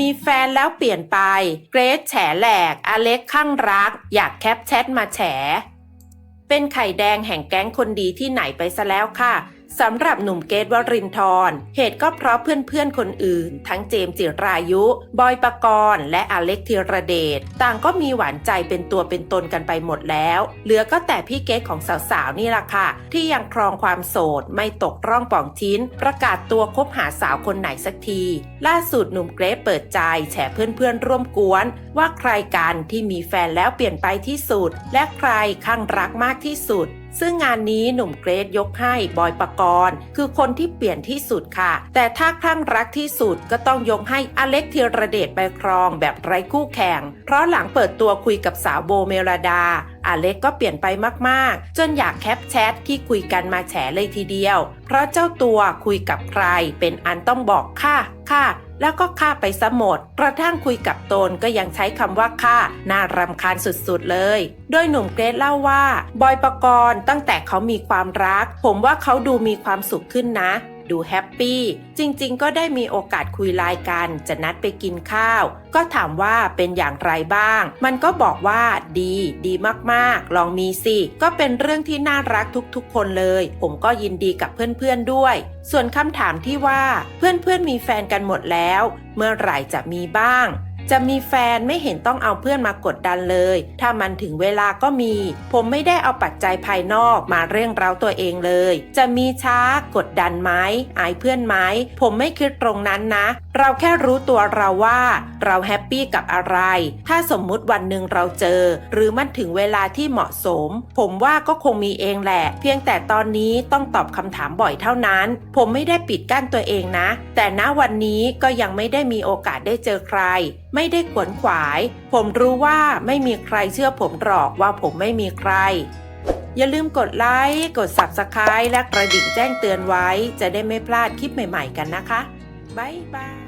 มีแฟนแล้วเปลี่ยนไป เกรซแฉแหลก อเล็กข้างรัก อยากแคปแชทมาแฉ เป็นไข่แดงแห่งแก๊งคนดีที่ไหนไปซะแล้วค่ะ สำหรับหนุ่มเกตวรินทร์เหตุก็เพราะเพื่อนๆคนอื่น ทั้งเจมส์จิรายุ บอยปกรณ์และอเล็กธีรเดชต่างก็มีหวานใจเป็นตัวเป็นตนกันไปหมดแล้ว เหลือก็แต่พี่เกตของสาวๆนี่ล่ะค่ะ ที่ยังครองความโสดไม่ตกร่องป่องชิ้น ประกาศตัวคบหาสาวคนไหนสักที ล่าสุดหนุ่มเกรซเปิดใจแฉเพื่อนๆร่วมกวน ว่าใครกันที่มีแฟนแล้วเปลี่ยนไปที่สุด และใครข้างรักมากที่สุด ซึ่งงานนี้หนุ่มเกรทยกให้บอยปกรณ์ คือคนที่เปลี่ยนที่สุดค่ะ แต่ถ้าคลั่งรักที่สุดก็ต้องยกให้อเล็กธีรเดชไปครองแบบไร้คู่แข่ง เพราะหลังเปิดตัวคุยกับสาวโบเมลดา อเล็กก็เปลี่ยนไปมากๆ จนอยากแคปแชทที่คุยกันมาแฉเลยทีเดียว เพราะเจ้าตัวคุยกับใครเป็นอันต้องบอกค่ะค่ะแล้วก็ฆ่าไปซะหมด กระทั่งคุยกับตนก็ยังใช้คำว่าฆ่า น่ารำคาญสุดๆเลย โดยหนุ่มเกรซเล่าว่า บอยปกรณ์ตั้งแต่เขามีความรัก ผมว่าเขาดูมีความสุขขึ้นนะ ดูแฮปปี้ จริงๆ ก็ได้มีโอกาสคุยไลน์กัน จะนัดไปกินข้าว ก็ถามว่าเป็นอย่างไรบ้าง มันก็บอกว่าดี ดีมากๆ ลองมีสิ ก็เป็นเรื่องที่น่ารักทุกๆ คนเลย ผมก็ยินดีกับเพื่อนๆด้วย ส่วนคำถามที่ว่าเพื่อนๆมีแฟนกันหมดแล้ว เมื่อไหร่จะมีบ้าง จะมีแฟนไม่เห็นต้องเอาเพื่อนมากดดันเลย ถ้ามันถึงเวลาก็มี ผมไม่ได้เอาปัจจัยภายนอกมาเร่งเร้าตัวเองเลย จะมีช้ากดดันไหมอายเพื่อนไหม ผมไม่คิดตรงนั้นนะ เราแค่รู้ตัวเราว่า เราแฮปปี้กับอะไร ถ้าสมมุติวันหนึ่งเราเจอ หรือมันถึงเวลาที่เหมาะสม ผมว่าก็คงมีเองแหละ เพียงแต่ตอนนี้ต้องตอบคำถามบ่อยเท่านั้น ผมไม่ได้ปิดกั้นตัวเองนะ แต่ณวันนี้ก็ยังไม่ได้มีโอกาสได้เจอใครไม่ได้ขวนขวาย ผมรู้ว่าไม่มีใครเชื่อผมหรอกว่าผมไม่มีใคร อย่าลืมกดไลค์ กด Subscribe และกระดิ่งแจ้งเตือนไว้ จะได้ไม่พลาดคลิปใหม่ๆกันนะคะ บ๊ายบาย